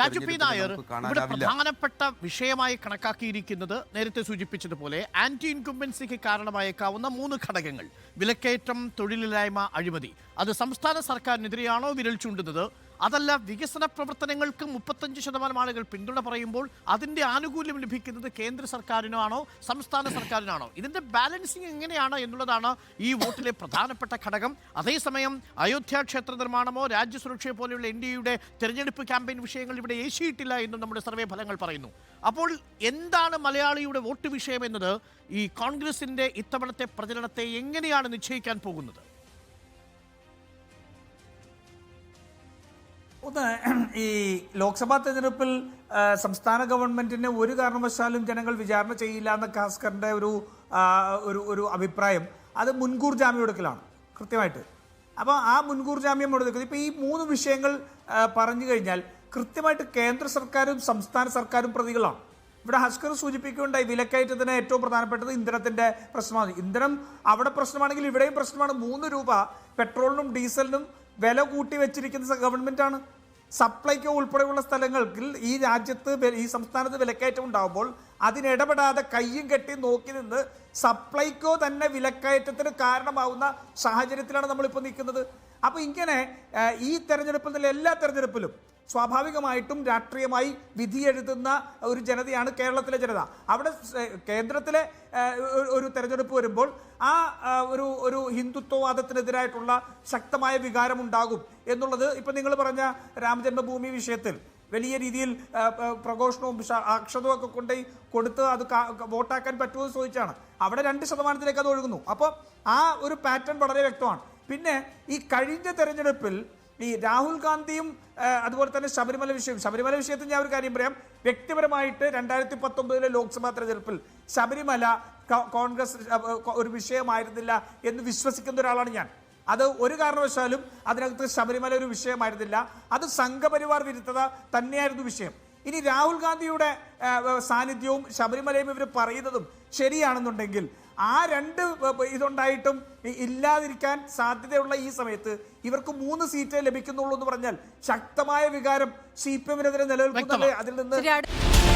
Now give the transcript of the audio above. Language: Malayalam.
രാജു പി നായർ ഇവിടെ പ്രധാനപ്പെട്ട വിഷയമായി കണക്കാക്കിയിരിക്കുന്നത് നേരത്തെ സൂചിപ്പിച്ചതുപോലെ ആന്റി ഇൻകുംബൻസിക്ക് കാരണമായേക്കാവുന്ന മൂന്ന് ഘടകങ്ങൾ. വിലക്കയറ്റം തൊഴിലില്ലായ്മ അഴിമതി. അത് സംസ്ഥാന സർക്കാരിനെതിരെയാണോ വിരൽ ചൂണ്ടുന്നത്? അതല്ല വികസന പ്രവർത്തനങ്ങൾക്ക് മുപ്പത്തഞ്ച് ശതമാനം ആളുകൾ പിന്തുണ പറയുമ്പോൾ അതിന്റെ ആനുകൂല്യം ലഭിക്കുന്നത് കേന്ദ്ര സർക്കാരിനാണോ സംസ്ഥാന സർക്കാരിനാണോ? ഇതിന്റെ ബാലൻസിങ് എങ്ങനെയാണ് എന്നുള്ളതാണ് ഈ വോട്ടിലെ പ്രധാനപ്പെട്ട ഘടകം. അതേസമയം അയോധ്യ ക്ഷേത്ര നിർമ്മാണമോ രാജ്യസുരക്ഷയോ പോലെയുള്ള എയുടെ തെരഞ്ഞെടുപ്പ് ക്യാമ്പയിൻ വിഷയങ്ങൾ ഇവിടെ ഏശിയിട്ടില്ല എന്നും നമ്മുടെ സർവേ ഫലങ്ങൾ പറയുന്നു. അപ്പോൾ എന്താണ് മലയാളിയുടെ വോട്ട് വിഷയം എന്നത്? ഈ കോൺഗ്രസിന്റെ ഇത്തവണത്തെ പ്രചരണത്തെ എങ്ങനെയാണ് നിശ്ചയിക്കാൻ പോകുന്നത്? ഒന്ന് ഈ ലോക്സഭാ തെരഞ്ഞെടുപ്പിൽ സംസ്ഥാന ഗവൺമെന്റിനെ ഒരു കാരണവശാലും ജനങ്ങൾ വിചാരണ ചെയ്യില്ല എന്ന കാസ്കറിന്റെ ഒരു ഒരു ഒരു അഭിപ്രായം അത് മുൻകൂർ ജാമ്യം എടുക്കലാണ് കൃത്യമായിട്ട്. അപ്പോൾ ആ മുൻകൂർ ജാമ്യം എടുക്കുന്നത്. ഇപ്പോൾ ഈ മൂന്ന് വിഷയങ്ങൾ പറഞ്ഞു കഴിഞ്ഞാൽ കൃത്യമായിട്ട് കേന്ദ്ര സർക്കാരും സംസ്ഥാന സർക്കാരും പ്രതികളാണ്. ഇവിടെ ഹസ്കർ സൂചിപ്പിക്കുകയുണ്ടായി വിലക്കയറ്റത്തിന് ഏറ്റവും പ്രധാനപ്പെട്ടത് ഇന്ധനത്തിന്റെ പ്രശ്നമാണ്. ഇന്ധനം അവിടെ പ്രശ്നമാണെങ്കിൽ ഇവിടെയും പ്രശ്നമാണ്. മൂന്ന് രൂപ പെട്രോളിനും ഡീസലിനും വില കൂട്ടി വെച്ചിരിക്കുന്ന ഗവൺമെന്റ് ആണ്. സപ്ലൈക്കോ ഉൾപ്പെടെയുള്ള സ്ഥലങ്ങളിൽ ഈ രാജ്യത്ത് ഈ സംസ്ഥാനത്ത് വിലക്കയറ്റം ഉണ്ടാകുമ്പോൾ അതിനിടപെടാതെ കയ്യും കെട്ടി നോക്കി നിന്ന് സപ്ലൈക്കോ തന്നെ വിലക്കയറ്റത്തിന് കാരണമാവുന്ന സാഹചര്യത്തിലാണ് നമ്മളിപ്പോൾ നിൽക്കുന്നത്. അപ്പോൾ ഇങ്ങനെ ഈ തെരഞ്ഞെടുപ്പിൽ എല്ലാ തെരഞ്ഞെടുപ്പിലും സ്വാഭാവികമായിട്ടും രാഷ്ട്രീയമായി വിധി എഴുതുന്ന ഒരു ജനതയാണ് കേരളത്തിലെ ജനത. അവിടെ കേന്ദ്രത്തിലെ ഒരു- തെരഞ്ഞെടുപ്പ് വരുമ്പോൾ ആ ഒരു ഒരു ഹിന്ദുത്വവാദത്തിനെതിരായിട്ടുള്ള ശക്തമായ വികാരം ഉണ്ടാകും എന്നുള്ളത് ഇപ്പം നിങ്ങൾ പറഞ്ഞ രാമജന്മഭൂമി വിഷയത്തിൽ വലിയ രീതിയിൽ പ്രഘോഷണവും അക്ഷതവും ഒക്കെ കൊണ്ട് കൊടുത്ത് അത് വോട്ടാക്കാൻ പറ്റുമോ എന്ന് ചോദിച്ചാണ്. അവിടെ രണ്ട് ശതമാനത്തിലേക്ക് അത് ഒഴുകുന്നു. അപ്പോൾ ആ ഒരു പാറ്റേൺ വളരെ വ്യക്തമാണ്. പിന്നെ ഈ കഴിഞ്ഞ തെരഞ്ഞെടുപ്പിൽ ഈ രാഹുൽ ഗാന്ധിയും അതുപോലെ തന്നെ ശബരിമല വിഷയം. ശബരിമല വിഷയത്തിൽ ഞാൻ ഒരു കാര്യം പറയാം. വ്യക്തിപരമായിട്ട് രണ്ടായിരത്തി പത്തൊമ്പതിലെ ലോക്സഭാ തെരഞ്ഞെടുപ്പിൽ ശബരിമല കോൺഗ്രസ് ഒരു വിഷയമായിരുന്നില്ല എന്ന് വിശ്വസിക്കുന്ന ഒരാളാണ് ഞാൻ. അത് ഒരു കാരണവശാലും അതിനകത്ത് ശബരിമല ഒരു വിഷയമായിരുന്നില്ല. അത് സംഘപരിവാർ വിരുദ്ധത തന്നെയായിരുന്നു വിഷയം. ഇനി രാഹുൽ ഗാന്ധിയുടെ സാന്നിധ്യവും ശബരിമലയും ഇവർ പറയുന്നതും ശരിയാണെന്നുണ്ടെങ്കിൽ ആ രണ്ട് ഇതുണ്ടായിട്ടും ഇല്ലാതിരിക്കാൻ സാധ്യതയുള്ള ഈ സമയത്ത് ഇവർക്ക് മൂന്ന് സീറ്റേ ലഭിക്കുന്നുള്ളൂ എന്ന് പറഞ്ഞാൽ ശക്തമായ വികാരം സി പി എമ്മിനെതിരെ നിലനിൽക്കുന്നത് അതിൽ നിന്ന്